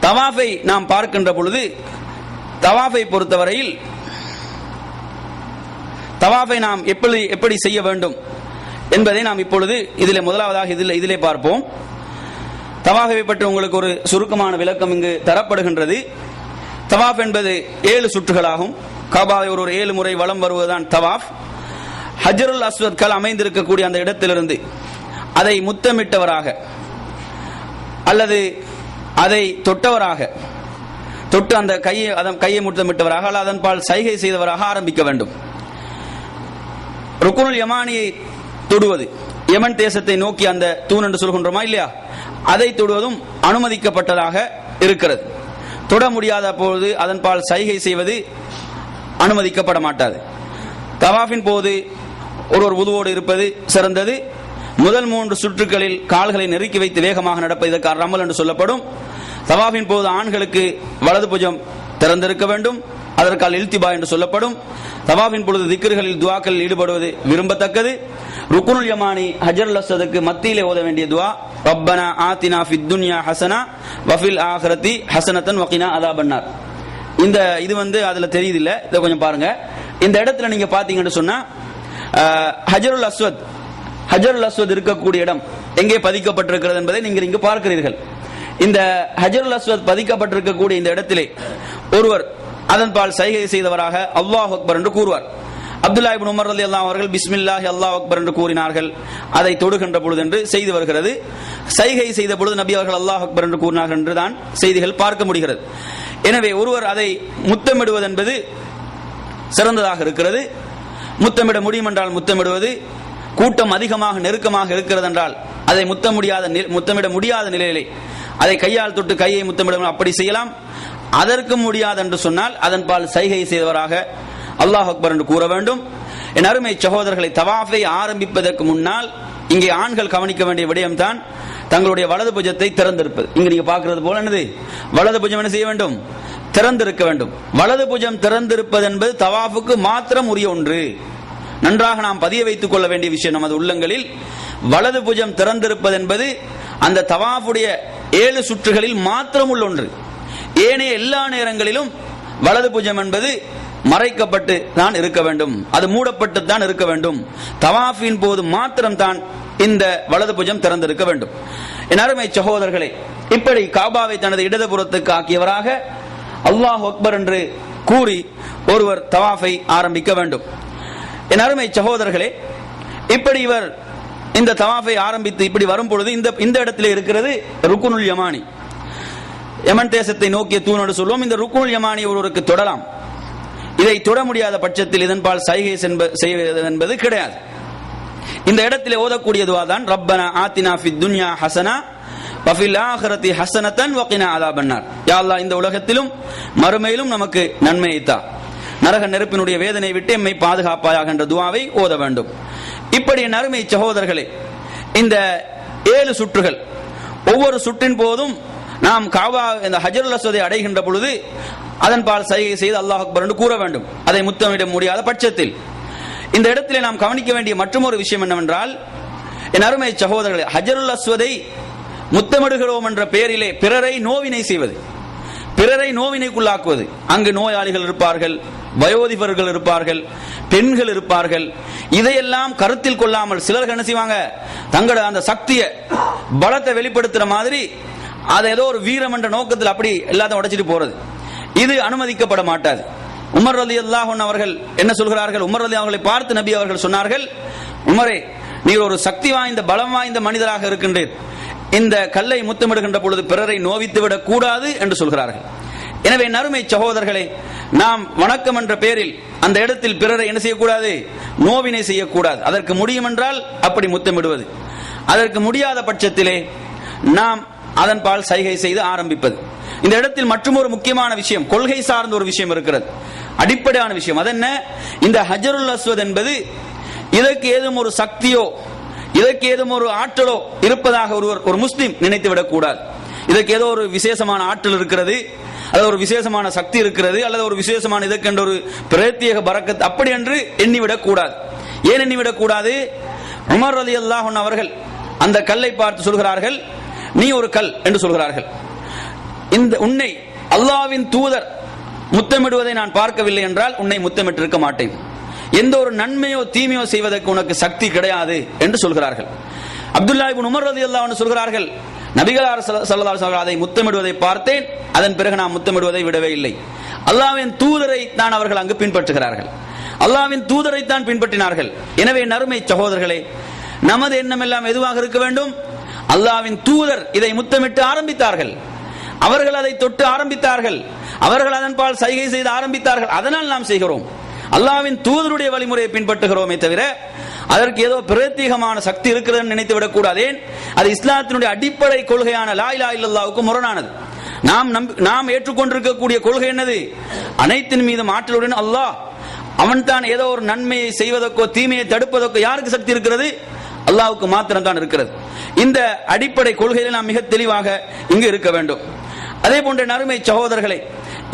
தவாஃபை நாம் பார்க்கின்ற பொழுது தவாஃபை பொறுத்தவரையில் தவாஃபை நாம் எப்படி எப்படி செய்ய வேண்டும் என்பதை நாம் இப்பொழுது இதில் முதலாவதாக இதில் இதிலே பார்ப்போம். தவாஃபை பற்றி உங்களுக்கு ஒரு சுருக்கமான விளக்கம் இங்கு தரப்படுகின்றது. தவாஃப் என்பது ஏழு சுற்றுகளாகும். காபாவை ஒரு ஒரு ஏழு முறை வளம் வருவதுதான் தவாஃப். ஹஜருல் அஸ்வத்கள் அமைந்திருக்கக்கூடிய அந்த இடத்திலிருந்து அதை முத்தமிட்டவராக அல்லது அதை தொட்டவராக தொட்டு அந்த கையை அதன் கையை முத்தமிட்டவராக அல்ல அதன் பால் சைகை செய்தவராக ஆரம்பிக்க வேண்டும். ருக்குனுல் யமானியை தொடுவது யமன் தேசத்தை நோக்கி அந்த தூண் என்று சொல்கின்றோமா இல்லையா? அதை தொடுவதும் அனுமதிக்கப்பட்டதாக இருக்கிறது. தொட முடியாத பொழுது அதன்பால் சைகை செய்வது அனுமதிக்கப்பட மாட்டாது. தவாஃபின் போது ஒருவர் உதுவோடு இருப்பது சிறந்தது. முதல் மூன்று சுற்றுகளில் கால்களை நெருக்கி வைத்து வேகமாக நடப்பது இதற்கு ரமல் என்று சொல்லப்படும். தவாஃபின் போது ஆண்களுக்கு வலது புஜம் திறந்திருக்க வேண்டும். அதற்கால் இல்திபா என்று சொல்லப்படும். தவாஃபின் பொழுது திக்கர்களில் துவாக்களில் ஈடுபடுவது விரும்பத்தக்கது. ருக்குனுல் யமானி ஹஜர் அஸ்வதுக்கு மத்தியிலே ஓத வேண்டிய துவா ரப்பனா ஆத்தினா ஃபித் துன்யா ஹசனா வஃபில் ஆஹரத்தி ஹசனத்தன் வக்கினா அதா பண்ணார் இந்த இது வந்து அதுல தெரியுதில்ல. இதை கொஞ்சம் பாருங்க. இந்த இடத்துல நீங்க பாத்தீங்கன்னு சொன்னா ஹஜருல் அஸ்வத் ஹஜருல் அஸ்வத் இருக்கக்கூடிய இடம் எங்கே பதிக்கப்பட்டிருக்கிறது என்பதை நீங்கள் இங்கு பார்க்கிறீர்கள். இந்த ஹஜருல் அஸ்வத் பதிக்கப்பட்டிருக்கக்கூடிய இந்த இடத்திலே ஒருவர் அதன் பால் சைகை செய்தவராக அல்லாஹ் அக்பர் என்று கூறுவார். அப்துல்லா இப்னு உமர் ரலியல்லாஹு அவர்கள் பிஸ்மில்லாஹி அல்லாஹ் அக்பர் என்று கூறினார்கள். அதை தொடுகின்ற பொழுது என்று செய்து வருகிறது. சைகை செய்த பொழுது நபி அவர்கள் அல்லாஹ் அக்பர் என்று கூறினார்கள் என்று தான் செய்திகள் பார்க்க முடிகிறது. எனவே ஒருவர் அதை முத்தமிடுவது என்பது சிறந்ததாக இருக்கிறது. முத்தமிட முடியும் என்றால் முத்தமிடுவது கூட்டம் அதிகமாக நெருக்கமாக இருக்கிறது என்றால் அதை முத்த முடியாத முத்தமிட முடியாத நிலையிலே அதை கையால் தொட்டு கையை முத்தமிட அப்படி செய்யலாம். அதற்கு முடியாது என்று சொன்னால் அதன் பால் சைகை செய்தவராக அல்லாஹ் அக்பர் என்று கூற வேண்டும். என் அருமை சகோதரர்களை தவாஃபை ஆரம்பிப்பதற்கு முன்னால் இங்கே ஆண்கள் கவனிக்க வேண்டிய விடயம்தான் தங்களுடைய வலது புஜத்தை திறந்திருப்பது. இங்க நீங்க பாக்குறது போல என்னது? வலது புஜம் என்ன செய்ய வேண்டும்? திறந்திருக்க வேண்டும். வலது புஜம் திறந்திருப்பது என்பது தவாஃபுக்கு மாத்திரம் உரிய ஒன்று. நன்றாக நாம் பதிய வைத்துக் கொள்ள வேண்டிய விஷயம் நமது உள்ளங்களில். வலது புஜம் திறந்திருப்பது என்பது அந்த தவாஃபுடைய ஏழு சுற்றுகளில் மாத்திரம் உள்ள ஒன்று. ஏனைய எல்லா நேரங்களிலும் வலது புஜம் என்பது மறைக்கப்பட்டு தான் இருக்க வேண்டும். அது மூடப்பட்டு தான் இருக்க வேண்டும். தவாஃபின் போது மாத்திரம் தான் இந்த வலது புஜம் திறந்திருக்க வேண்டும். என் அருமை சகோதரர்களே இப்படி காபாவை தனது இடதுபுறத்துக்கு ஆக்கியவராக அல்லாஹ் அக்பர் என்று கூறி ஒருவர் தவாஃபை ஆரம்பிக்க வேண்டும். என் அருமை சகோதரர்களே இப்படி இவர் இந்த தவாஃபை ஆரம்பித்து இப்படி வரும் பொழுது இந்த இந்த இடத்துல இருக்கிறது ருக்குனுல் யமானி. யமன் தேசத்தை நோக்கிய தூணோடு சொல்லுவோம் இந்த ருக்குனுல் யமானி ஒருவருக்கு தொடலாம். இதை தொட முடியாத பட்சத்தில் இதன்பால் சைகை செய்வது என்பது கிடையாது. இந்த இடத்திலே ஓதக்கூடிய தான் ரப்பனா ஆத்தினா ஃபி துன்யா ஹசனா வஃபில் ஆஹிரத்தி ஹசனத்தன் வகினா அதாபன்னார். பண்ணார் அல்லாஹ் இந்த உலகத்திலும் மறுமையிலும் நமக்கு நன்மையை தா நரக நெருப்பினுடைய வேதனை விட்டு எம்மை பாதுகாப்பாயாக என்ற துவாவை ஓத வேண்டும். இப்படி என் அருமை சகோதரர்களே இந்த ஏழு சுற்றுகள் ஒவ்வொரு சுற்றின் போதும் நாம் காவா இந்த ஹஜருல் அஸ்வதை அடைகின்ற பொழுது அதன் பால் சைகை செய்து அல்லாஹ் அக்பர் என்று கூற வேண்டும். அதை முத்தமிட முடியாத பட்சத்தில். இந்த இடத்திலே நாம் கவனிக்க வேண்டிய மற்றொரு விஷயம் என்னவென்றால் என் அருமை சகோதரர்களே ஹஜருல் அஸ்வதை முத்தமிடுகிறோம் என்ற பெயரிலே பிறரை நோவினை செய்வது பிறரை நோவினைக்குள்ளாக்குவது. அங்கு நோயாளிகள் இருப்பார்கள் வயோதிபர்கள் இருப்பார்கள் பெண்கள் இருப்பார்கள் இதையெல்லாம் கருத்தில் கொள்ளாமல் சிலர்கள் என்ன செய்வாங்க? தங்களோட அந்த சக்தியை பலத்தை வெளிப்படுத்துற மாதிரி அதை ஏதோ ஒரு வீரம் என்ற நோக்கத்தில் அப்படி எல்லாத்தையும் உடைச்சிட்டு போறது. இது அனுமதிக்கப்பட மாட்டாது. உமர் அலி அல்லாஹன் அவர்கள் என்ன சொல்கிறார்கள்? உமர் அலி அவர்களை பார்த்து நபி அவர்கள் சொன்னார்கள் உமரே நீர் ஒரு சக்தி வாய்ந்த பலம் வாய்ந்த மனிதராக இருக்கின்றீர். இந்த கல்லை முத்தமிடுகின்ற பொழுது பிறரை நோவித்து விடக் கூடாது என்று சொல்கிறார்கள். எனவே நறுமை சகோதரர்களே நாம் வணக்கம் என்ற பெயரில் அந்த இடத்தில் பிறரை என்ன செய்யக்கூடாது? நோவினை செய்யக்கூடாது. அதற்கு முடியும் என்றால் அப்படி முத்தமிடுவது. அதற்கு முடியாத பட்சத்திலே நாம் அதன் பால் சைகை செய்து ஆரம்பிப்பது. இந்த இடத்தில் மற்றொரு முக்கியமான விஷயம் கொள்கை சார்ந்த ஒரு விஷயம் இருக்கிறது. அடிப்படையான விஷயம் அதென்ன? இந்த ஹஜருல் அஸ்வத் என்பது இதற்கு ஏதும் ஒரு சக்தியோ இதற்கு ஏதும் ஒரு ஆற்றலோ இருப்பதாக ஒருவர் ஒரு முஸ்லீம் நினைத்து விடக்கூடாது இதற்கு ஏதோ ஒரு விசேஷமான ஆற்றல் இருக்கிறது. அல்லது ஒரு விசேஷமான சக்தி இருக்கிறது அல்லது ஒரு விசேஷமான இதற்கென்ற ஒரு பிரத்யேக பறக்கத் அப்படி என்று எண்ணிவிடக் கூடாது. ஏன் எண்ணிவிடக் கூடாது? உமர் அலி அல்லாஹன் அவர்கள் அந்த கல்லை பார்த்து சொல்கிறார்கள் நீ ஒரு கல் என்று சொல்கிறார்கள். இந்த உன்னை அல்லாவின் தூதர் முத்தமிடுவதை நான் பார்க்கவில்லை என்றால் உன்னை முத்தமிட்டிருக்க மாட்டேன். எந்த ஒரு நன்மையோ தீமையோ செய்வதற்கு உனக்கு சக்தி கிடையாது என்று சொல்கிறார்கள். அப்துல்லா இப்னு உமர் ரதி அல்லாஹ் சொல்கிறார்கள் நபிகளார் ஸல்லல்லாஹு அலைஹி அதை முத்தமிடுவதை பார்த்தேன். அதன் பிறகு நான் முத்தமிடுவதை விடவே இல்லை. அல்லாஹ்வின் தூதரை தான் அவர்கள் அங்கு பின்பற்றுகிறார்கள். அல்லாவின் தூதரை தான் பின்பற்றினார்கள். எனவே நறுமை சகோதரர்களே நமது எண்ணம் எல்லாம் எதுவாக இருக்க வேண்டும்? அல்லாவின் தூதர் இதை முத்தமிட்டு ஆரம்பித்தார்கள். அவர்கள் அதை தொட்டு ஆரம்பித்தார்கள். அவர்கள் அதன் பால் சைகை செய்து ஆரம்பித்தார்கள். அதனால் நாம் செய்கிறோம். அல்லாவின் தூதருடைய வழிமுறையை பின்பற்றுகிறோமே தவிர அதற்கு ஏதோ பிரத்யேகமான சக்தி இருக்கிறது நினைத்து விடக்கூடாதேன். அது இஸ்லாத்தினுடைய அடிப்படை கொள்கையான லா இல்லல்லாவுக்கு முரணானது. நாம் நாம் ஏற்றுக்கொண்டிருக்கக்கூடிய கொள்கை என்னது? அனைத்தின் மீதும் ஆற்றலுடன் அல்லாஹ் அவன் தான் ஏதோ ஒரு நன்மையை செய்வதற்கோ தீமையை தடுப்பதற்கோ யாருக்கு சக்தி இருக்கிறது? அல்லாவுக்கு மாத்திரம் தான் இருக்கிறது. இந்த அடிப்படை கொள்கையில் நாம் மிக தெளிவாக இங்கு இருக்க வேண்டும். அதே போன்ற நறுமை சகோதரர்களை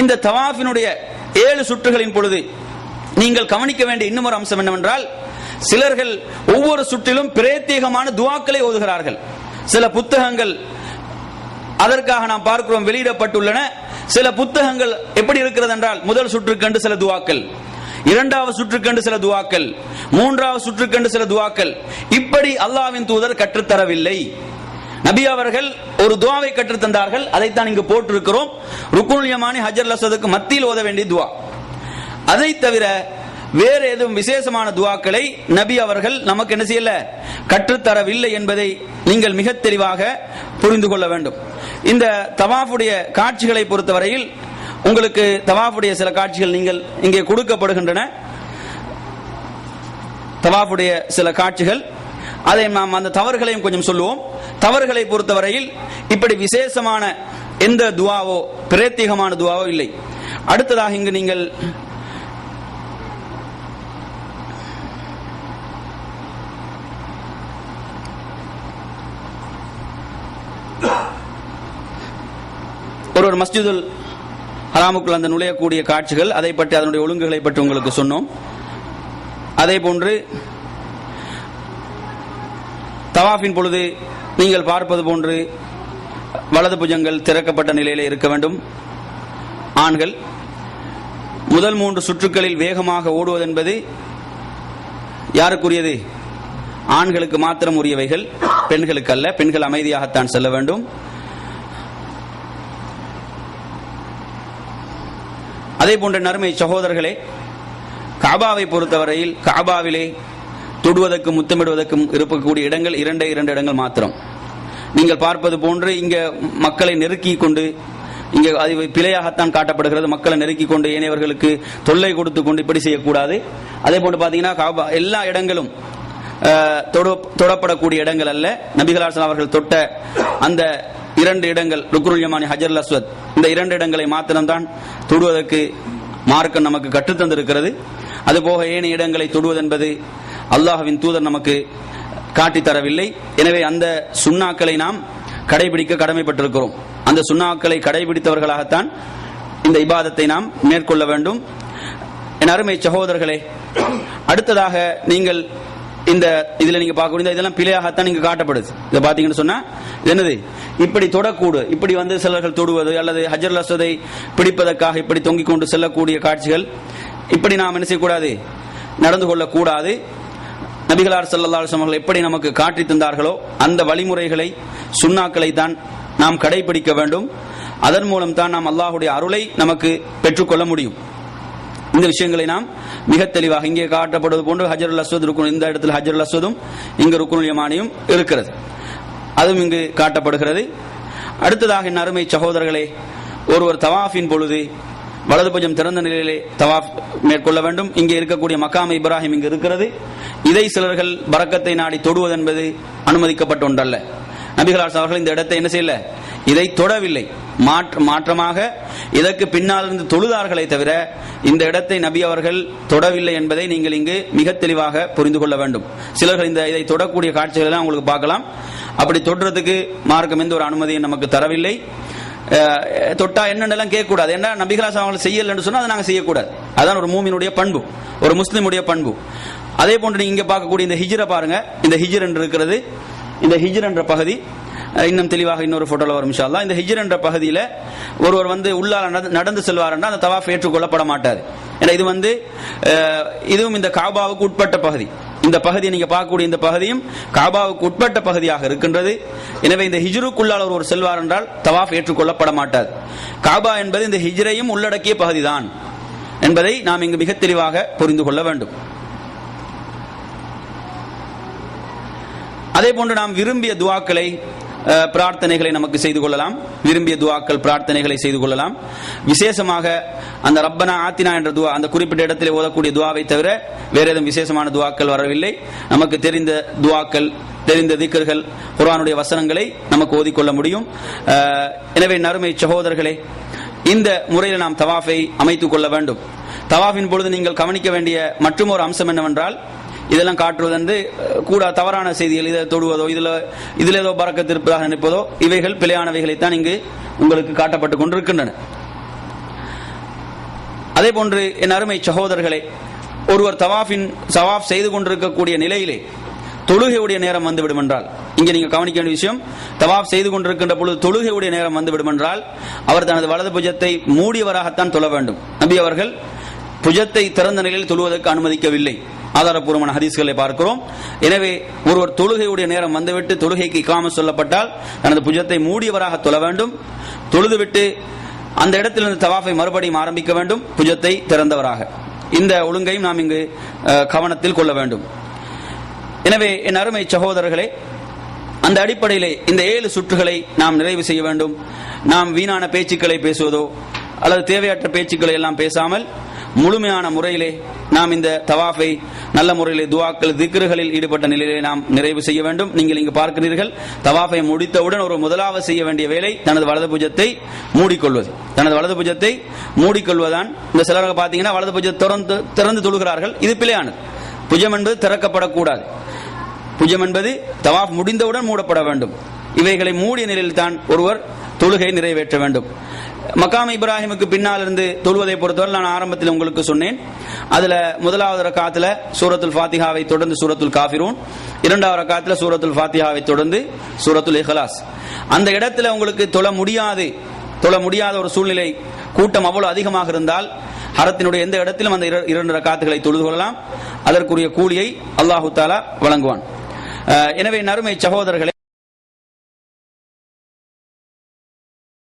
இந்த தவாஃபினுடைய ஏழு சுற்றுகளின் பொழுது நீங்கள் கவனிக்க வேண்டிய இன்னும் ஒரு அம்சம் என்னவென்றால் சிலர்கள் ஒவ்வொரு சுற்றிலும் பிரத்யேகமான துவாக்களை ஓதுகிறார்கள். சில புத்தகங்கள் அதற்காக நாம் பார்க்கிறோம் வெளியிடப்பட்டுள்ளன. சில புத்தகங்கள் எப்படி இருக்கிறது என்றால் முதல் சுற்றுக்கண்டு சில துவாக்கள் இரண்டாவது சுற்றுக்கண்டு சில துவாக்கள் மூன்றாவது சுற்றுக்கண்டு சில துவாக்கள். இப்படி அல்லாவின் தூதர் கற்றுத்தரவில்லை. நபி அவர்கள் ஒரு துவாவை கற்றுத்தந்தார்கள் அதைத்தான் இங்கு போட்டிருக்கிறோம். ருக்குனியமானி ஹஜர் லசதுக்கு மத்தியில் ஓத வேண்டிய துவா. அதை தவிர வேறு எதுவும் விசேஷமான துவாக்களை நபி அவர்கள் நமக்கு என்ன செய்யல? கற்றுத்தரவில்லை என்பதை நீங்கள் மிக தெளிவாக புரிந்து கொள்ள வேண்டும். இந்த தவாஃபுடைய காட்சிகளை பொறுத்தவரையில் உங்களுக்கு தவாஃபுடைய சில காட்சிகள் நீங்கள் இங்கே கொடுக்கப்படுகின்றன. தவாஃபுடைய சில காட்சிகள். அதை நாம் அந்த தவறுகளையும் கொஞ்சம் சொல்லுவோம். தவறுகளை பொறுத்தவரையில் இப்படி விசேஷமான எந்த துவாவோ பிரத்யேகமான துவாவோ இல்லை. அடுத்ததாக இங்கு நீங்கள் ஒரு மஸ்ஜிதுல் ஹராமுக்குள் அந்த நுழையக்கூடிய காட்சிகள் அதை பற்றி அதனுடைய ஒழுங்குகளை பற்றி உங்களுக்கு சொன்னோம். அதே போன்று தவாஃபின் பொழுது நீங்கள் பார்ப்பது போன்று வலது புஜங்கள் திறக்கப்பட்ட நிலையிலே இருக்க வேண்டும். ஆண்கள் முதல் மூன்று சுற்றுக்களில் வேகமாக ஓடுவது என்பது யாருக்குரியது? ஆண்களுக்கு மாத்திரம் உரியவைகள் பெண்களுக்கு அல்ல. பெண்கள் அமைதியாகத்தான் செல்ல வேண்டும். அதே போன்ற நறுமை சகோதரர்களே காபாவை பொறுத்தவரையில் காபாவிலே தொடுவதற்கும் முத்தமிடுவதற்கும் இருக்கக்கூடிய இடங்கள் இரண்டே இரண்டு இடங்கள் மாத்திரம். நீங்கள் பார்ப்பது போன்று இங்க மக்களை நெருக்கி கொண்டு இங்க அது பிழையாகத்தான் காட்டப்படுகிறது. மக்களை நெருக்கி கொண்டு ஏனையவர்களுக்கு தொல்லை கொடுத்து கொண்டு இப்படி செய்யக்கூடாது. அதே போன்று பாத்தீங்கன்னா காபா எல்லா இடங்களும் தொடப்படக்கூடிய இடங்கள் அல்ல. நபிகளாசன் அவர்கள் தொட்ட அந்த இரண்டு இடங்கள் ருக்ருல் யமானி ஹஜர் அஸ்வத். இந்த இரண்டு இடங்களை மாத்திரம்தான் தொடுவதற்கு மார்க்கம் நமக்கு கற்றுத்தந்திருக்கிறது அதுபோக ஏனைய இடங்களை தொடுவதென்பது என்பது தூதர் நமக்கு காட்டித் தரவில்லை. எனவே அந்த சுண்ணாக்களை நாம் கடைபிடிக்க கடமைப்பட்டிருக்கிறோம். அந்த சுண்ணாக்களை கடைபிடித்தவர்களாகத்தான் இந்த இபாதத்தை நாம் மேற்கொள்ள வேண்டும். என் அருமை சகோதரர்களே அடுத்ததாக நீங்கள் இந்த இதுல நீங்க பார்க்கக்கூடிய இதெல்லாம் பிழையாகத்தான் நீங்க காட்டப்படுது. இதை பாத்தீங்கன்னு சொன்னா என்னது? இப்படி தொடக்கூடு இப்படி வந்து சிலர்கள் தொடுவது அல்லது ஹஜர் லசதை பிடிப்பதற்காக இப்படி தொங்கிக் கொண்டு செல்லக்கூடிய காட்சிகள் இப்படி நாம் என்ன செய்யக்கூடாது? நடந்து கொள்ளக்கூடாது. நபிகளார் ஸல்லல்லாஹு அவர்கள் எப்படி நமக்கு காட்டி தந்தார்களோ அந்த வழிமுறைகளை சுண்ணாக்களை தான் நாம் கடைபிடிக்க வேண்டும். அதன் மூலம் தான் நாம் அல்லாஹுடைய அருளை நமக்கு பெற்றுக்கொள்ள முடியும். இந்த விஷயங்களை நாம் மிக தெளிவாக இங்கே காட்டப்படுவது போன்று ஹஜருல் அஸ்வத் இருக்கும் இந்த இடத்தில் ஹஜருல் அஸ்வதும் இங்கு ருக்குனுல் யமானியும் இருக்கிறது. அதுவும் இங்கு காட்டப்படுகிறது. அடுத்ததாக என் அருமை சகோதரர்களே ஒருவர் தவாஃபின் பொழுது வலது பஞ்சம் திறந்த நிலையிலே தவாஃப் மேற்கொள்ள வேண்டும். இங்கே இருக்கக்கூடிய மக்காம இப்ராஹிம் இங்கு இருக்கிறது. இதை சிலர்கள் பறக்கத்தை நாடி தொடுவது என்பது அனுமதிக்கப்பட்ட ஒன்றல்ல. நபிகளார் அவர்கள் இந்த இடத்தை என்ன செய்யல? இதை தொடவில்லை. மாற்று மாற்றமாக இதற்கு பின்னால் இருந்து தொழுதார்களே தவிர இந்த இடத்தை நபி அவர்கள் தொடவில்லை என்பதை நீங்கள் இங்கு மிக தெளிவாக புரிந்து கொள்ள வேண்டும். சிலர்கள் இந்த இதை தொடக்கூடிய காட்சிகளை எல்லாம் உங்களுக்கு பார்க்கலாம். அப்படி தொடுறதுக்கு மார்க்கம் எந்த ஒரு அனுமதியும் நமக்கு தரவில்லை. தொட்டா என்னென்னலாம் கேட்கக்கூடாது. ஏன்னா நபிகளாஸ் அவங்களை செய்யலன்னு சொன்னா அதை நாங்கள் செய்யக்கூடாது. அதான் ஒரு மூமினுடைய பண்பு. ஒரு முஸ்லீமுடைய பண்பு. அதே போன்று நீங்க இங்க பார்க்கக்கூடிய இந்த ஹிஜ்ரை பாருங்க. இந்த ஹிஜ்ர் என்று இருக்கிறது. இந்த ஹிஜ்ர் என்ற பகுதி இன்னும் தெளிவாக இன்னொரு போட்டோல வரும் இன்ஷா இந்த ஹிஜர் என்ற பகுதியில் ஒருவர் வந்து உள்ளால நடந்து- செல்வார்னா அந்த தவாஃப் ஏற்றுக்கொள்ளப்பட மாட்டார். ஏன்னா இது வந்து இதுவும் இந்த காபாவுக்கு உட்பட்ட பகுதி. இந்த பகுதியை நீங்க பார்க்கக்கூடிய இந்த பகுதியும் காபாவுக்கு உட்பட்ட பகுதியாக இருக்கின்றது. எனவே இந்த ஹிஜ்ருக்குள்ளால் ஒருவர் செல்வார் என்றால் தவாஃப் ஏற்றுக்கொள்ளப்பட மாட்டாது காபா என்பது இந்த ஹிஜ்ரையும் உள்ளடக்கிய பகுதிதான் என்பதை நாம் இங்கு மிக தெளிவாக புரிந்து கொள்ள வேண்டும். அதே போன்று நாம் விரும்பிய துவாக்களை பிரார்த்தனைகளை நமக்கு செய்து கொள்ளலாம். விரும்பிய துவாக்கள் பிரார்த்தனைகளை செய்து கொள்ளலாம். விசேஷமாக அந்த ரப்பனா ஆத்தினா என்ற துவா அந்த குறிப்பிட்ட இடத்தில் ஓதக்கூடிய துவாவை தவிர வேற ஏதும் விசேஷமான துவாக்கள் வரவில்லை. நமக்கு தெரிந்த துவாக்கள் தெரிந்த திக்கர்கள் குரானுடைய வசனங்களை நமக்கு ஓதிக்கொள்ள முடியும். எனவே நறுமை சகோதரர்களே இந்த முறையில் நாம் தவாஃபை அமைத்துக் கொள்ள வேண்டும். தவாஃபின் பொழுது நீங்கள் கவனிக்க வேண்டிய மற்றும் ஒரு அம்சம் என்னவென்றால் இதெல்லாம் காட்டுவது வந்து கூட தவறான செய்திகள் இதை தொடுவதோ இதுல இதுல ஏதோ பறக்கத்து இருப்பதாக நினைப்பதோ இவைகள் பிழையானவைகளைத்தான் இங்கு உங்களுக்கு காட்டப்பட்டுக் கொண்டிருக்கின்றன. அதே போன்று என் அருமை சகோதரர்களே ஒருவர் தவாஃபின் தவாஃப் செய்து கொண்டிருக்கக்கூடிய நிலையிலே தொழுகையுடைய நேரம் வந்துவிடும் என்றால் இங்க நீங்க கவனிக்க வேண்டிய விஷயம் தவாப் செய்து கொண்டிருக்கின்ற பொழுது தொழுகையுடைய நேரம் வந்துவிடும் என்றால் அவர் தனது வலது புஜத்தை மூடியவராகத்தான் தொழ வேண்டும். நம்பி அவர்கள் புஜத்தை திறந்த நிலையில் தொழுவதற்கு அனுமதிக்கவில்லை. ஆதாரப்பூர்வமான ஹதீஸ்களை பார்க்கிறோம். எனவே ஒருவர் தொழுகையுடைய நேரம் வந்துவிட்டு தொழுகைக்கு இக்காம சொல்லப்பட்டால் தனது புஜத்தை மூடியவராக தொழ வேண்டும். தொழுதுவிட்டு அந்த இடத்திலிருந்து தவாஃபை மறுபடியும் ஆரம்பிக்க வேண்டும். புஜத்தை திறந்தவராக. இந்த ஒழுங்கையும் நாம் இங்கு கவனத்தில் கொள்ள வேண்டும். எனவே என் அருமை சகோதரர்களே அந்த அடிப்படையிலே இந்த ஏழு சுற்றுகளை நாம் நிறைவு செய்ய வேண்டும். நாம் வீணான பேச்சுக்களை பேசுவதோ அல்லது தேவையற்ற பேச்சுக்களை எல்லாம் பேசாமல் முழுமையான முறையிலே நாம் இந்த தவாஃபை நல்ல முறையிலே துவாக்கள் திக்ருகளில் ஈடுபட்ட நிலையிலே நாம் நிறைவு செய்ய வேண்டும். நீங்கள் இங்கு பார்க்கிறீர்கள் தவாஃபை முடித்தவுடன் ஒரு முதலாவது செய்ய வேண்டிய வேலை தனது வலது புஜத்தை மூடிக்கொள்வது. தனது வலது புஜத்தை மூடிக்கொள்வதான். இந்த சிலராக பார்த்தீங்கன்னா வலது புஜத்தை திறந்து திறந்து தொழுகிறார்கள். இது பிழையானது. புஜம் என்பது திறக்கப்படக்கூடாது. புஜம் என்பது தவாஃப் முடிந்தவுடன் மூடப்பட வேண்டும். இவைகளை மூடிய நிலையில் தான் ஒருவர் தொழுகை நிறைவேற்ற வேண்டும். மக்காம இப்ராஹிமுக்கு பின்னால் இருந்து தொழுவதை பொறுத்தவரை நான் ஆரம்பத்தில் உங்களுக்கு சொன்னேன். அதுல முதலாவது ரக்காத்துல சூரத்துல் ஃபாத்திஹாவை தொடர்ந்து சூரத்துல் காஃபிரூன் இரண்டாவது ரக்காத்துல சூரத்துல் ஃபாத்திஹாவை தொடர்ந்து சூரத்துல் இஹலாஸ். அந்த இடத்துல உங்களுக்கு தொழ முடியாது தொழ முடியாத ஒரு சூழ்நிலை கூட்டம் அவ்வளவு அதிகமாக இருந்தால் ஹரத்தினுடைய எந்த இடத்திலும் அந்த இரண்டு ரக்காத்துகளை தொழுது கொள்ளலாம். அதற்குரிய கூலியை அல்லாஹு தாலா வழங்குவான். எனவே நறுமை சகோதரர்களை